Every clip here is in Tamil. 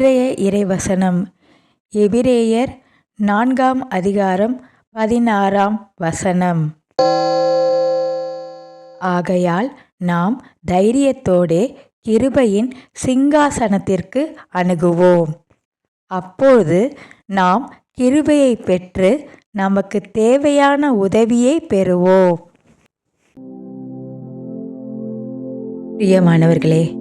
இன்றைய இறைவசனம். எபிரேயர் நான்காம் அதிகாரம் பதினாறாம் வசனம். ஆகையால் நாம் தைரியத்தோடே கிருபையின் சிங்காசனத்திற்கு அணுகுவோம். அப்போது நாம் கிருபையை பெற்று நமக்கு தேவையான உதவியை பெறுவோம். பிரியமானவர்களே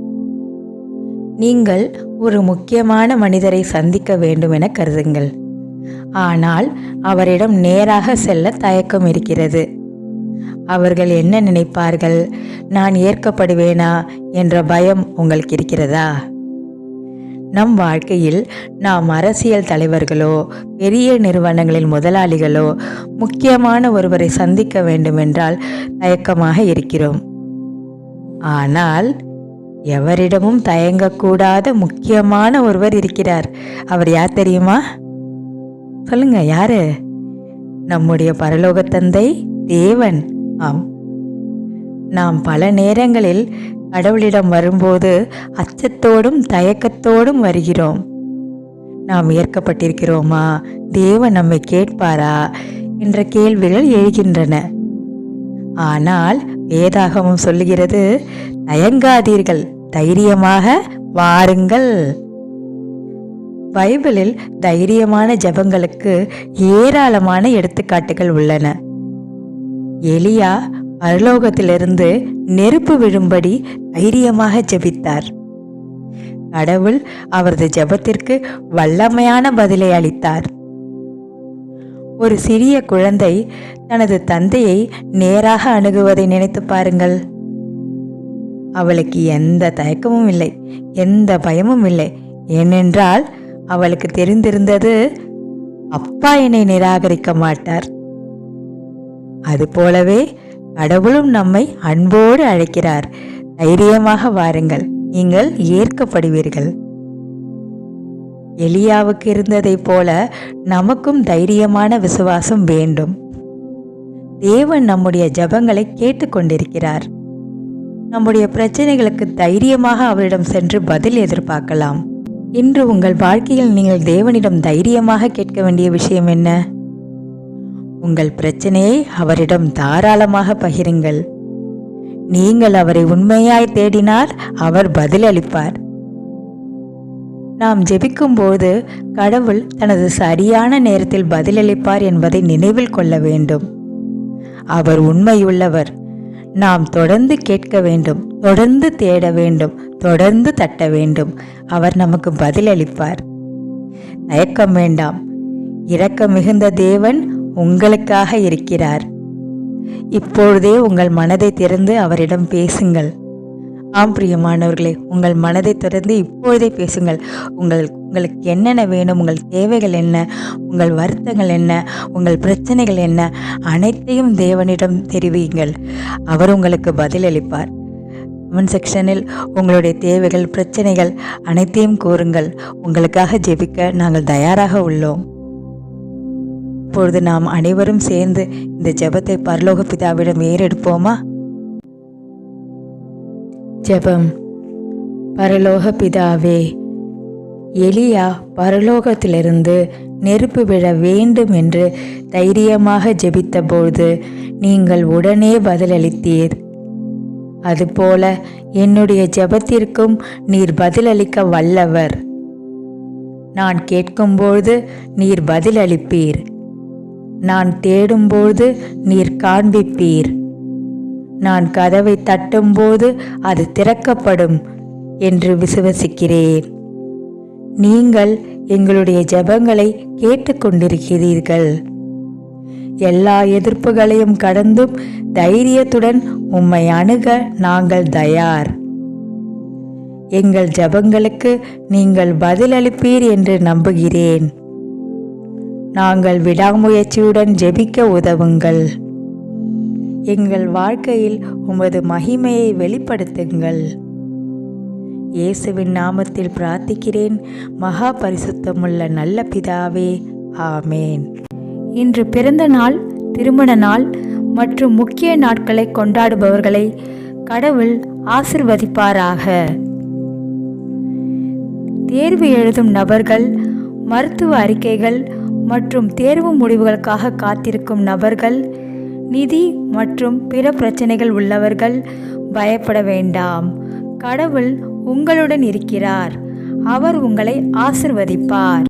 நீங்கள் ஒரு முக்கியமான மனிதரை சந்திக்க வேண்டும் என கருதுங்கள். ஆனால் அவரிடம் நேராக செல்ல தயக்கம் இருக்கிறது. அவர்கள் என்ன நினைப்பார்கள்? நான் ஏற்கப்படுவேனா? என்ற பயம் உங்களுக்கு இருக்கிறதா? நம் வாழ்க்கையில் நாம் அரசியல் தலைவர்களோ பெரிய நிறுவனங்களின் முதலாளிகளோ முக்கியமான ஒருவரை சந்திக்க வேண்டுமென்றால் தயக்கமாக இருக்கிறோம். ஆனால் எவரிடமும் தயங்கக்கூடாத முக்கியமான ஒருவர் இருக்கிறார். அவர் யார் தெரியுமா? சொல்லுங்க யாரு? நம்முடைய பரலோக தந்தை தேவன். ஆம். நாம் பல நேரங்களில் கடவுளிடம் வரும்போது அச்சத்தோடும் தயக்கத்தோடும் வருகிறோம். நாம் ஏற்கப்பட்டிருக்கிறோமா? தேவன் நம்மை கேட்பாரா? என்ற கேள்விகள் எழுகின்றன. ஆனால் வேதாகமம் சொல்லுகிறது தயங்காதீர்கள் தைரியமாக வாருங்கள். பைபிளில் தைரியமான ஜபங்களுக்கு ஏராளமான எடுத்துக்காட்டுகள் உள்ளன. எலியா பரலோகத்திலிருந்து நெருப்பு விழும்படி தைரியமாக ஜெபித்தார். கடவுள் அவரது ஜெபத்திற்கு வல்லமையான பதிலை அளித்தார். ஒரு சிறிய குழந்தை தனது தந்தையை நேராக அணுகுவதை நினைத்து பாருங்கள். அவளுக்கு எந்த தயக்கமும் இல்லை எந்த பயமும் இல்லை. ஏனென்றால் அவளுக்கு தெரிந்திருந்தது அப்பா என்னை நிராகரிக்க மாட்டார். அதுபோலவே கடவுளும் நம்மை அன்போடு அழைக்கிறார். தைரியமாக வாருங்கள் நீங்கள் ஏற்கப்படுவீர்கள். எலியாவுக்கு இருந்ததைப் போல நமக்கும் தைரியமான விசுவாசம் வேண்டும். தேவன் நம்முடைய ஜபங்களை கேட்டுக்கொண்டிருக்கிறார் நம்முடைய பிரச்சனைகளுக்கு தைரியமாக அவரிடம் சென்று பதில் எதிர்பார்க்கலாம். இன்று உங்கள் வாழ்க்கையில் நீங்கள் தேவனிடம் தைரியமாக கேட்க வேண்டிய விஷயம் என்ன? உங்கள் பிரச்சனையை அவரிடம் தாராளமாக பகிருங்கள். நீங்கள் அவரை உண்மையாய் தேடினால் அவர் பதிலளிப்பார். நாம் ஜெபிக்கும்போது கடவுள் தனது சரியான நேரத்தில் பதிலளிப்பார் என்பதை நினைவில் கொள்ள வேண்டும். அவர் உண்மையுள்ளவர். நாம் தொடர்ந்து கேட்க வேண்டும் தொடர்ந்து தேட வேண்டும் தொடர்ந்து தட்ட வேண்டும். அவர் நமக்கு பதிலளிப்பார். தயக்கம் வேண்டாம். இரக்கம் மிகுந்த தேவன் உங்களுக்காக இருக்கிறார். இப்பொழுதே உங்கள் மனதை திறந்து அவரிடம் பேசுங்கள். ஆம் பிரியமானவர்களே உங்கள் மனதை திறந்து இப்பொழுதே பேசுங்கள். உங்கள் உங்களுக்கு என்னென்ன வேணும் உங்கள் தேவைகள் என்ன உங்கள் வருத்தங்கள் என்ன உங்கள் பிரச்சனைகள் என்ன அனைத்தையும் தேவனிடம் தெரிவியுங்கள். அவர் உங்களுக்கு பதிலளிப்பார் கமெண்ட் செக்ஷனில் உங்களுடைய தேவைகள் பிரச்சனைகள் அனைத்தையும் கூறுங்கள். உங்களுக்காக ஜெபிக்க நாங்கள் தயாராக உள்ளோம். இப்பொழுது நாம் அனைவரும் சேர்ந்து இந்த ஜெபத்தை பரலோக பிதாவிடம் ஏறெடுப்போமா? ஜெபம் பரலோக பிதாவே எலியா பரலோகத்திலிருந்து நெருப்பு விழ வேண்டும் என்று தைரியமாக ஜெபித்தபோது நீங்கள் உடனே பதிலளித்தீர் அதுபோல என்னுடைய ஜெபத்திற்கும் நீர் பதிலளிக்க வல்லவர் நான் கேட்கும்போது நீர் பதிலளிப்பீர் நான் தேடும்போது நீர் காண்பிப்பீர் நான் கதவை தட்டும்போது அது திறக்கப்படும் என்று விசுவசிக்கிறேன். நீங்கள் எங்களுடைய ஜெபங்களை கேட்டுக்கொண்டிருக்கிறீர்கள். எல்லா எதிர்ப்புகளையும் கடந்தும் தைரியத்துடன் உம்மை அணுக நாங்கள் தயார். எங்கள் ஜெபங்களுக்கு நீங்கள் பதிலளிப்பீர் என்று நம்புகிறேன். நாங்கள் விடாமுயற்சியுடன் ஜெபிக்க உதவுங்கள். எங்கள் வாழ்க்கையில் உமது மகிமையை வெளிப்படுத்துங்கள். இயேசுவின் நாமத்தில் பிரார்த்திக்கிறேன். மகா பரிசுத்தமுள்ள நல்ல பிதாவே ஆமேன். இன்று பிறந்த நாள் திருமண நாள் மற்றும் முக்கிய நாட்களை கொண்டாடுபவர்களை கடவுள் ஆசிர்வதிப்பாராக. தேர்வு எழுதும் நபர்கள் மருத்துவ அறிக்கைகள் மற்றும் தேர்வு முடிவுகளுக்காக காத்திருக்கும் நபர்கள் நிதி மற்றும் பிற பிரச்சனைகள் உள்ளவர்கள் பயப்பட வேண்டாம். கடவுள் உங்களுடன் இருக்கிறார். அவர் உங்களை ஆசிர்வதிப்பார்.